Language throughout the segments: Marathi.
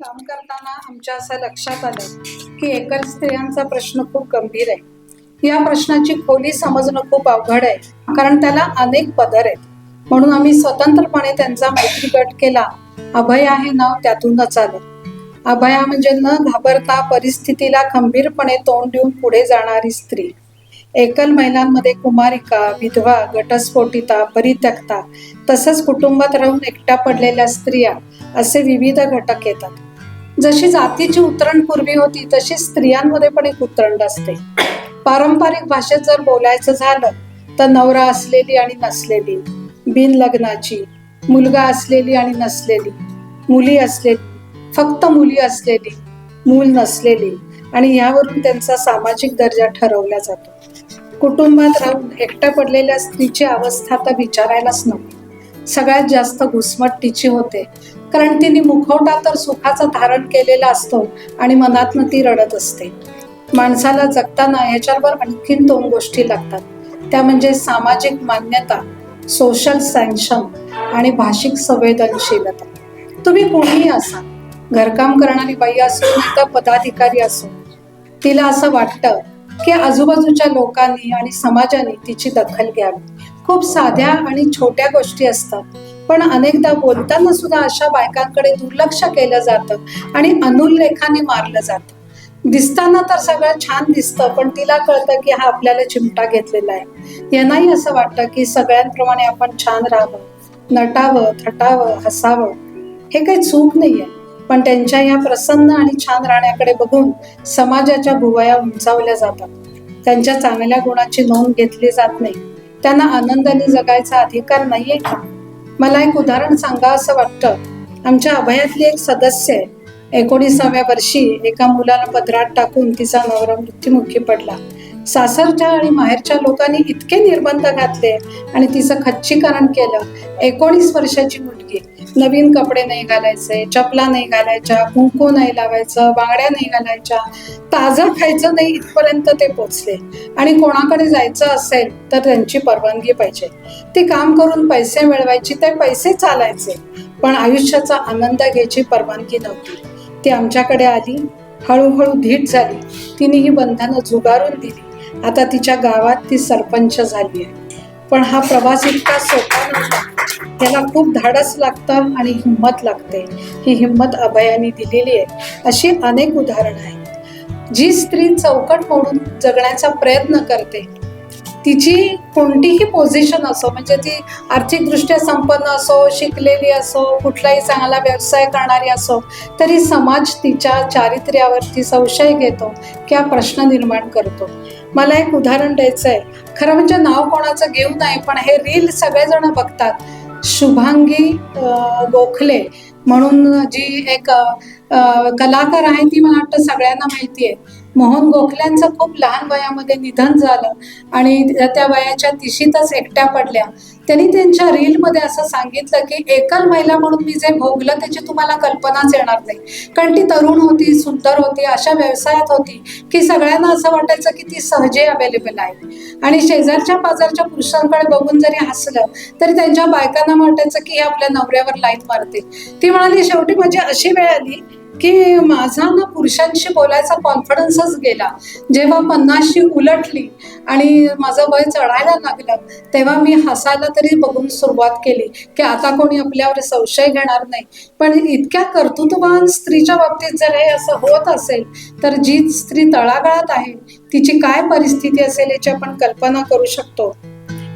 काम करताना आमच्या असं लक्षात आलं की एकल स्त्रियांचा प्रश्न खूप गंभीर आहे. या प्रश्नाची खोली समजणं खूप अवघड आहे कारण त्याला अनेक पदर आहेत. म्हणून आम्ही स्वतंत्रपणे त्यांचा मैत्री गट केला. अभय आहे नाव त्यातूनच आलं. अभया म्हणजे न घाबरता परिस्थितीला खंबीरपणे तोंड देऊन पुढे जाणारी स्त्री. एकल महिलांमध्ये कुमारिका विधवा घटस्फोटिता परित्यक्ता तसंच कुटुंबात राहून एकट्या पडलेल्या स्त्रिया असे विविध घटक येतात. जशी जातीची उतरण पूर्वी होती तशी स्त्रियांमध्ये पण एक उतरंड असते. पारंपरिक भाषेत जर बोलायचं झालं तर नवरा असलेली आणि नसलेली बिन लग्नाची मुलगा असलेली आणि नसलेली मुली असलेली फक्त मुली असलेली मूल नसलेली आणि यावरून त्यांचा सामाजिक दर्जा ठरवला जातो. कुटुंबात राहून एकट्या पडलेल्या स्त्रीची अवस्था तर विचारायलाच नको. सगळ्यात जास्त घुसमट तिची होते. कारण तिने मुखवटा तर सुखाचा धारण केलेला असतो आणि मनातनं ती रडत असते. माणसाला जगताना ह्याच्यावर आणखीन दोन गोष्टी लागतात. त्या म्हणजे सामाजिक मान्यता सोशल सँक्शन आणि भाषिक संवेदनशीलता. तुम्ही कोणीही असा घरकाम करणारी बाई असो का पदाधिकारी असो तिला असं वाटतं की आजूबाजूच्या लोकांनी आणि समाजाने तिची दखल घ्यावी. खूप साध्या आणि छोट्या गोष्टी असतात पण अनेकदा बोलताना सुद्धा अशा बायकांकडे दुर्लक्ष केलं जातं आणि अनुल्लेखाने मारलं जातं. दिसताना तर सगळं छान दिसतं पण तिला कळतं की हा आपल्याला चिमटा घेतलेला आहे. यांनाही असं वाटतं की सगळ्यांप्रमाणे आपण छान राहावं नटावं थटावं हसावं. हे काही चूक नाहीये. पण त्यांच्या या प्रसन्न आणि छान राहण्याकडे बघून समाजाच्या भुवया उंचावल्या जातात. त्यांच्या चांगल्या गुणाची नोंद घेतली जात नाही. त्यांना आनंदाने जगायचा अधिकार नाहीये का? मला एक उदाहरण सांगा असं वाटतं. आमच्या अभयातली एक सदस्य एकोणीसाव्या वर्षी एका मुलाला पदरात टाकून तिचा नवरा मृत्युमुखी पडला. सासरच्या आणि माहेरच्या लोकांनी इतके निर्बंध घातले आणि तिचं खच्चीकरण केलं. एकोणीस वर्षाची मुलगी. नवीन कपडे नाही घालायचे चपला नाही घालायच्या कुंकू नाही लावायचं बांगड्या नाही घालायच्या ताजं खायचं नाही इथपर्यंत ते पोचले. आणि कोणाकडे जायचं असेल तर त्यांची परवानगी पाहिजे. ती काम करून पैसे मिळवायची ते पैसे चालायचे. पण आयुष्याचा आनंद घ्यायची परवानगी नव्हती. ती आमच्याकडे आली हळूहळू धीट झाली. तिने ही बंधनं झुगारून दिली. आता तिच्या गावात ती सरपंच झाली आहे. पण हा प्रवास इतका सोपा नव्हता. त्याला खूप धाडस लागतं आणि हिंमत लागते. ही हिंमत अभयाने दिलेली आहे. अशी अनेक उदाहरणं आहेत. जी स्त्री चौकट मोडून जगण्याचा प्रयत्न करते तिची कोणतीही पोझिशन असो म्हणजे ती आर्थिकदृष्ट्या संपन्न असो शिकलेली असो कुठलाही चांगला व्यवसाय करणारी असो तरी समाज तिच्या चारित्र्यावरती संशय घेतो किंवा प्रश्न निर्माण करतो. मला एक उदाहरण द्यायचं आहे खरं म्हणजे नाव कोणाचं घेऊ नाही पण हे रील सगळेजण बघतात. शुभांगी गोखले म्हणून जी एक कलाकार आहे ती मला वाटतं सगळ्यांना माहिती आहे मोहन गोखल्यांचं खूप लहान वयामध्ये निधन झालं आणि त्या वयाच्या तिशीतच एकट्या पडल्या. त्यांनी त्यांच्या रीलमध्ये असं सांगितलं की एकल महिला म्हणून मी जे भोगलं त्याची तुम्हाला कल्पनाच येणार नाही. कारण ती तरुण होती सुंदर होती अशा व्यवसायात होती की सगळ्यांना असं वाटायचं की ती सहजे अवेलेबल आहे. आणि शेजारच्या पाजारच्या पुरुषांकडे बघून जरी हसलं तरी त्यांच्या बायकांना वाटायचं की हे आपल्या नवऱ्यावर लाईन मारते ती म्हणाली शेवटी म्हणजे अशी वेळ आली की माझा ना पुरुषांशी बोलायचा कॉन्फिडन्सच गेला. जेव्हा पन्नासशी उलटली आणि माझं वय चढायला लागलं तेव्हा मी हसायला तरी बघून सुरुवात केली की आता कोणी आपल्यावर संशय घेणार नाही. पण इतक्या कर्तृत्ववान स्त्रीच्या बाबतीत जर हे असं होत असेल तर जी स्त्री तळागाळात आहे. तिची काय परिस्थिती असेल याची आपण कल्पना करू शकतो.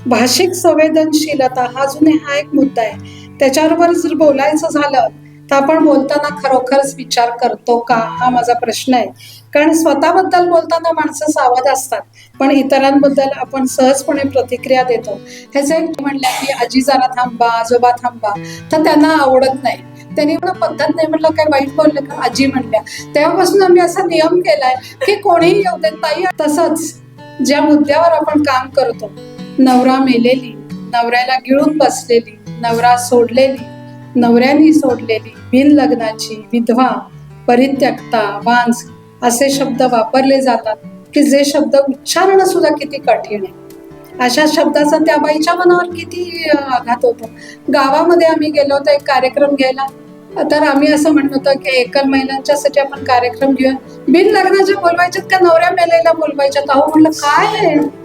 भाषिक संवेदनशीलता हा अजूनही हा एक मुद्दा आहे. त्याच्याबरोबर जर बोलायचं झालं तर आपण बोलताना खरोखरच विचार करतो का? हा माझा प्रश्न आहे. कारण स्वतःबद्दल बोलताना माणसं सावध असतात. पण इतरांबद्दल आपण सहजपणे प्रतिक्रिया देतो. ह्याचं एक म्हणलं की आजी जरा थांबा आजोबा थांबा. तर त्यांना आवडत नाही. त्यांनी पण पद्धत नाही म्हटलं काय वाईट बोललं का? आजी म्हणल्या. तेव्हापासून आम्ही असा नियम केलाय की कोणीही येऊ देत नाही. तसंच ज्या मुद्द्यावर आपण काम करतो नवरा मेलेली नवऱ्याला गिळून बसलेली नवरा सोडलेली नवऱ्यानी सोडलेली बिन लग्नाची विधवा परित्यक्ता वांस असे शब्द वापरले जातात की जे शब्द उच्चारणं सुद्धा किती कठीण आहे. अशा शब्दाचा त्या बाईच्या मनावर किती आघात होतो. गावामध्ये आम्ही गेलो होतो एक कार्यक्रम घ्यायला. तर आम्ही असं म्हणत होतो की एकल महिलांच्यासाठी आपण कार्यक्रम घेऊया. बिन लग्नाच्या बोलवायच्यात का नवऱ्या मेलेला बोलवायच्यात? अहो म्हटलं काय आहे?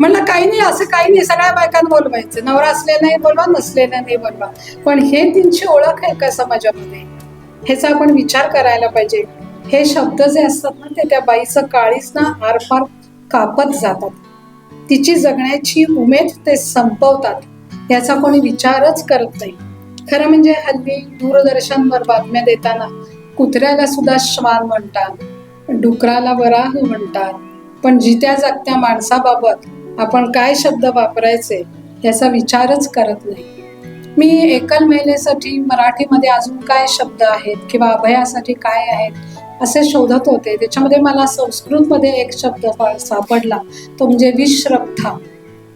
म्हणलं काही नाही असं काही नाही सगळ्या बायकांना बोलवायचं. नवरा असलेलाही बोलवा नसलेला नाही बोलवा. पण हे त्यांची ओळख आहे का समाजामध्ये? ह्याचा आपण विचार करायला पाहिजे. हे शब्द जे असतात ना ते त्या बाईचं काळीच ना आरपार कापत जातात. तिची जगण्याची उमेद ते संपवतात. याचा कोणी विचारच करत नाही. खरं म्हणजे हल्ली दूरदर्शनवर बातम्या देताना कुत्र्याला सुद्धा श्वान म्हणतात डुकराला वराह म्हणतात. पण जित्या जागत्या माणसाबाबत आपण काय शब्द वापरायचे याचा विचारच करत नाही. मी एकल महिलेसाठी मराठीमध्ये अजून काय शब्द आहेत किंवा अभयासाठी काय आहेत असे शोधत होते. त्याच्यामध्ये मला संस्कृतमध्ये एक शब्द सापडला. तो म्हणजे विश्रब्धा.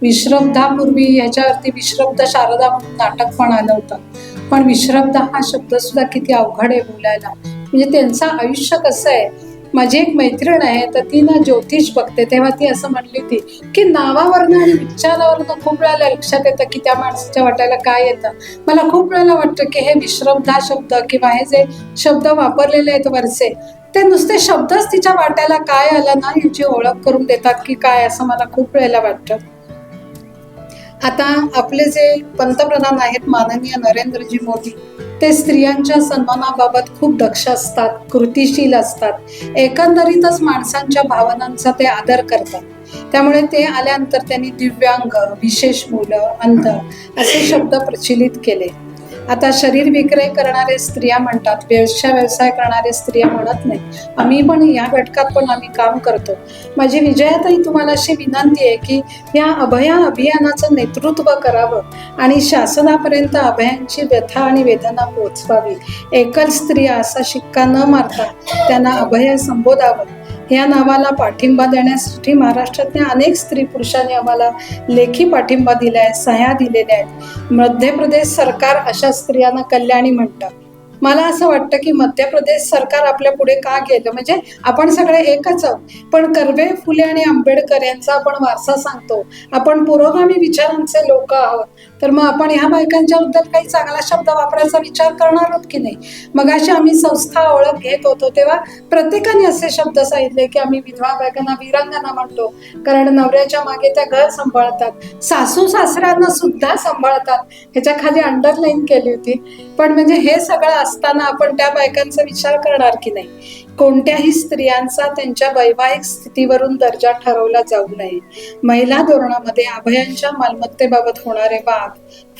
विश्रब्धापूर्वी ह्याच्यावरती विश्रब्ध शारदा म्हणून नाटक पण आलं होतं. पण विश्रब्धा हा शब्द सुद्धा किती अवघड आहे बोलायला. म्हणजे त्यांचं आयुष्य कसं आहे? माझी एक मैत्रीण आहे तर ती ना ज्योतिष बघते. तेव्हा ती असं म्हणली होती की नावावरनं आणि विचारावरनं खूप वेळेला लक्षात येतं की त्या माणसाच्या वाटायला काय येतं. मला खूप वेळेला वाटतं की हे विश्रमधा शब्द किंवा हे जे शब्द वापरलेले आहेत वरचे ते नुसते शब्दच तिच्या वाट्याला काय आलं ना याची ओळख करून देतात की काय असं मला खूप वेळेला वाटतं. आता आपले जे पंतप्रधान आहेत माननीय नरेंद्रजी मोदी ते स्त्रियांच्या सन्मानाबाबत खूप दक्ष असतात कृतिशील असतात. एकंदरीतच माणसांच्या भावनांचा ते आदर करतात. त्यामुळे ते आल्यानंतर त्यांनी दिव्यांग विशेष मुलं अंध असे शब्द प्रचलित केले. आता शरीर विक्रय करणारे स्त्रिया म्हणतात व्यवसाय व्यवसाय करणारे स्त्रिया म्हणत नाही. आम्ही पण या घटकात पण आम्ही काम करतो. माझी विजयातही तुम्हाला अशी विनंती आहे की या अभया अभियानाचं नेतृत्व करावं आणि शासनापर्यंत अभयांची व्यथा आणि वेदना पोचवावी एकल स्त्रिया असा शिक्का न मारता त्यांना अभय संबोधावं. या नावाला पाठिंबा देण्यासाठी महाराष्ट्रातल्या अनेक स्त्री पुरुषांनी आम्हाला लेखी पाठिंबा दिला आहे सह्या दिलेल्या आहेत. मध्य प्रदेश सरकार अशा स्त्रियांना कल्याणी म्हणतात मला असं वाटतं की मध्य प्रदेश सरकार आपल्या पुढे का गेलं? म्हणजे आपण सगळे एकच आहोत. पण कर्वे फुले आणि आंबेडकर यांचा आपण वारसा सांगतो. आपण पुरोगामी विचारांचे लोक आहोत. तर मग आपण ह्या बायकांच्या बद्दल काही चांगला शब्द वापरायचा विचार करणार आहोत की नाही? मग अशी आम्ही संस्था ओळख घेत होतो तेव्हा प्रत्येकाने असे शब्द सांगितले की आम्ही विधवा बायकांना वीरांगना म्हणतो. कारण नवऱ्याच्या मागे त्या घर सांभाळतात. सासू सासऱ्यांना सुद्धा सांभाळतात. ह्याच्या खाली अंडरलाईन केली होती. पण म्हणजे हे सगळं असताना आपण त्या बायकांचा विचार करणार की नाही? कोणत्याही स्त्रियांचा त्यांच्या वैवाहिक स्थितीवरून दर्जा ठरवला जाऊ नये. महिला धोरणामध्ये अभयांच्या मालमत्तेबाबत होणारे वाद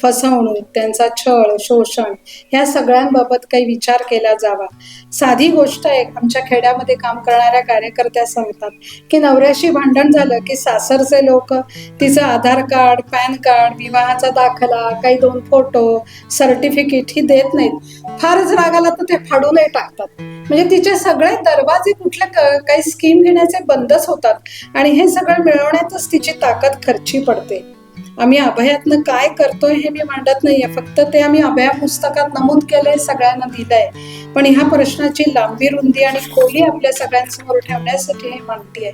फसवणूक त्यांचा छळ शोषण ह्या सगळ्यांबाबत काही विचार केला जावा. साधी गोष्ट आहे आमच्या खेड्यामध्ये काम करणाऱ्या कार्यकर्त्या सांगतात की नवऱ्याशी भांडण झालं की सासरचे लोक तिचं आधार कार्ड पॅन कार्ड विवाहाचा दाखला काही दोन फोटो सर्टिफिकेट ही देत नाहीत. फारच रागाला तर ते फाडूनही टाकतात. म्हणजे तिचे सगळे दरवाजे कुठले काही स्कीम घेण्याचे बंदच होतात. आणि हे सगळं मिळवण्यातच तिची ताकद खर्ची पडते. आम्ही अभयातनं काय करतोय हे मी मांडत नाहीये. फक्त ते आम्ही अभया पुस्तकात नमूद केलंय सगळ्यांना दिलंय. पण ह्या प्रश्नाची लांबी रुंदी आणि खोली आपल्या सगळ्यांसमोर ठेवण्यासाठी हे मांडतीये.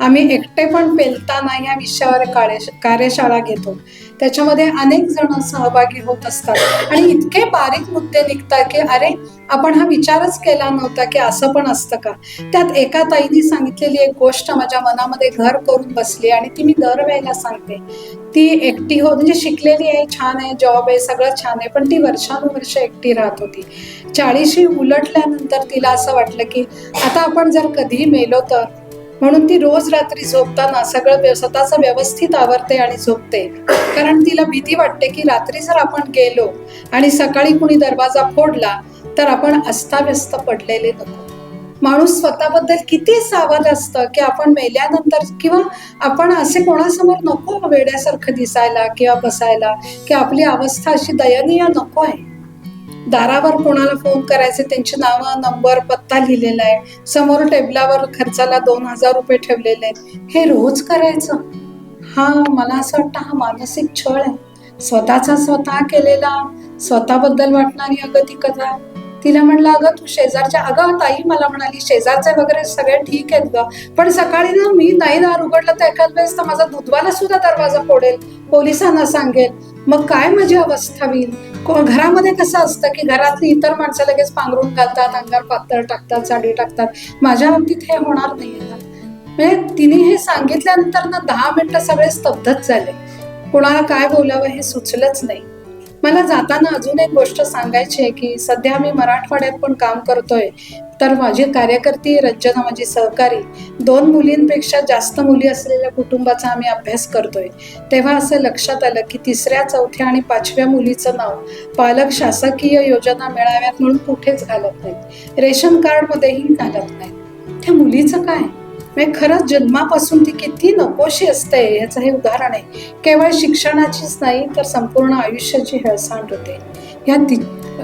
आम्ही एकटे पण पेलताना या विषयावर कार्य- कार्यशाळा घेतो. त्याच्यामध्ये अनेक जण सहभागी होत असतात. आणि इतके बारीक मुद्दे निघतात की अरे आपण हा विचारच केला नव्हता की असं पण असतं का? त्यात एका ताईने सांगितलेली एक गोष्ट माझ्या मनामध्ये घर करून बसली आणि ती मी दरवेळेला सांगते. ती एकटी हो म्हणजे शिकलेली आहे छान आहे जॉब आहे सगळं छान आहे पण ती वर्षानुवर्ष एकटी राहत होती. चाळीशी उलटल्यानंतर तिला असं वाटलं की आता आपण जर कधी मेलो तर म्हणून ती रोज रात्री झोपताना सगळं स्वतःच व्यवस्थित आवरते आणि झोपते. कारण तिला भीती वाटते की रात्री जर आपण गेलो आणि सकाळी कुणी दरवाजा फोडला तर आपण अस्ताव्यस्त पडलेले नको. माणूस स्वतःबद्दल किती सावध असतं की आपण मेल्यानंतर किंवा आपण असे कोणासमोर नको वेड्यासारखं दिसायला किंवा बसायला की आपली अवस्था अशी दयनीय नको आहे. दारावर कोणाला फोन करायचे त्यांची नावं नंबर पत्ता लिहिलेला आहे. समोर टेबलावर खर्चाला दोन हजार रुपये ठेवलेले आहेत. हे रोज करायचं? हा मला असं वाटतं हा मानसिक छळ आहे. स्वतःचा स्वतः केलेला स्वतःबद्दल वाटणारी अगं ती कथा. तिला म्हटलं अगं तू शेजारच्या अगं ताई मला म्हणाली शेजारचे वगैरे सगळे ठीक आहेत ग पण सकाळी ना मी नाही दार उघडलं तर एखाद वेळेस तर माझा दुधवाला सुद्धा दरवाजा फोडेल. पोलिसांना सांगेल. मग काय माझी अवस्था होईल? कोण घरामध्ये कसं असतं की घरातली इतर माणसं लगेच पांघरून घालतात अंगावर पातळ टाकतात साडी टाकतात. माझ्या बाबतीत हे होणार नाही म्हणजे तिने हे सांगितल्यानंतर ना दहा मिनिटं सगळे स्तब्धच झाले. कोणाला काय बोलावं हे सुचलंच नाही. मला जाताना अजून एक गोष्ट सांगायची आहे की सध्या मी मराठवाड्यात पण काम करतोय. तर माझी कार्यकर्ती रंजना माझी सहकारी दोन मुलींपेक्षा जास्त मुली असलेल्या कुटुंबाचा आम्ही अभ्यास करतोय. तेव्हा असं लक्षात आलं की तिसऱ्या चौथ्या आणि पाचव्या मुलीचं नाव पालक शासकीय योजना मिळाव्यात म्हणून कुठेच घालत नाहीत. रेशन कार्डमध्येही घालत नाहीत. त्या मुलीचं काय? म्हणजे खरंच जन्मापासून ती किती नकोशी असते याचं हे उदाहरण आहे. केवळ शिक्षणाचीच नाही तर संपूर्ण आयुष्याची हेळसांड होते. ह्या ति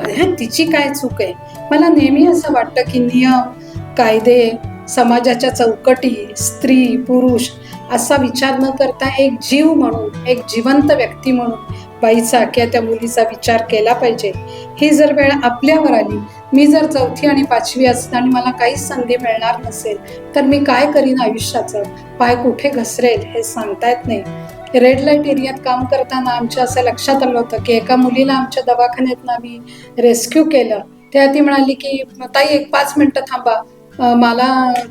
ह्या तिची काय चूक आहे? मला नेहमी असं वाटतं की नियम कायदे समाजाच्या चौकटी स्त्री पुरुष असा विचार न करता एक जीव म्हणून एक जिवंत व्यक्ती म्हणून बाईचा किंवा त्या मुलीचा विचार केला पाहिजे. ही जर वेळ आपल्यावर आली मी जर चौथी आणि पाचवी असते आणि मला काहीच संधी मिळणार नसेल तर मी काय करीन आयुष्याचं? पाय कुठे घसरेल हे सांगता येत नाही. रेड लाइट एरियात काम करताना आमच्या असं लक्षात आलं होतं की एका मुलीला आमच्या दवाखान्यातनं आम्ही रेस्क्यू केलं. तेव्हा ती म्हणाली की ताई एक पाच मिनटं थांबा. मला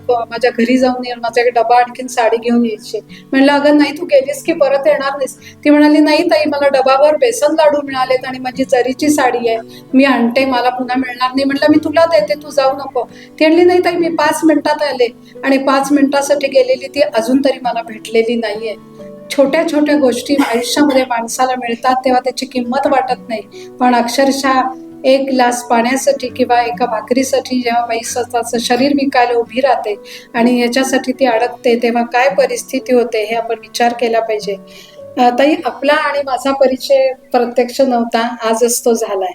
माझ्या घरी जाऊन ये माझा एक डबा आणखीन साडी घेऊन यायची म्हणलं अगं नाही तू गेलीस की परत येणार नाहीस. ती म्हणाली नाही ताई मला डबावर बेसन लाडू मिळालेत आणि माझी जरीची साडी आहे. मी आणते मला पुन्हा मिळणार नाही. म्हटलं मी तुला देते तू जाऊ नको. ती म्हणली नाही ताई मी पाच मिनिटात आले आणि पाच मिनिटासाठी गेलेली ती अजून तरी मला भेटलेली नाहीये. छोट्या छोट्या गोष्टी आयुष्यामध्ये माणसाला मिळतात तेव्हा त्याची किंमत वाटत नाही. पण अक्षरशः एक ग्लास पाण्यासाठी किंवा एका भाकरीसाठी जेव्हा बाई स्वतःचं शरीर विकायला उभी राहते आणि याच्यासाठी ती अडकते तेव्हा काय परिस्थिती होते हे आपण विचार केला पाहिजे. ताई आपला आणि माझा परिचय प्रत्यक्ष नव्हता आजच तो झालाय.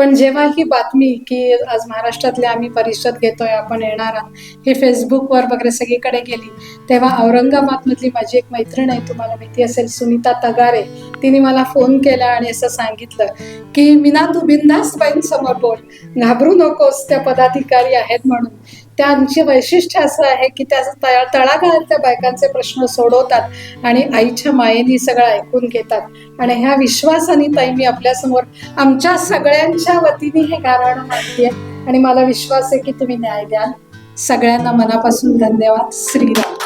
पण जेव्हा ही बातमी की आज महाराष्ट्रातले आम्ही परिषद घेतोय आपण येणार आहात हे फेसबुकवर वगैरे सगळीकडे गेली तेव्हा औरंगाबादमधली माझी एक मैत्रीण आहे तुम्हाला माहिती असेल सुनीता तगारे. तिने मला फोन केला आणि असं सांगितलं की मीना तू बिंदास बाईंसमोर बोल. घाबरू नकोस त्या पदाधिकारी आहेत म्हणून. त्यांचे वैशिष्ट्य असं आहे की त्या तळ तळागाळातल्या बायकांचे प्रश्न सोडवतात आणि आईच्या मायेनी सगळं ऐकून घेतात. आणि ह्या विश्वासाने ताई मी आपल्यासमोर आमच्या सगळ्यांच्या वतीने हे गाराणं मागते आणि मला विश्वास आहे की तुम्ही न्याय द्याल. सगळ्यांना मनापासून धन्यवाद. श्रीराम.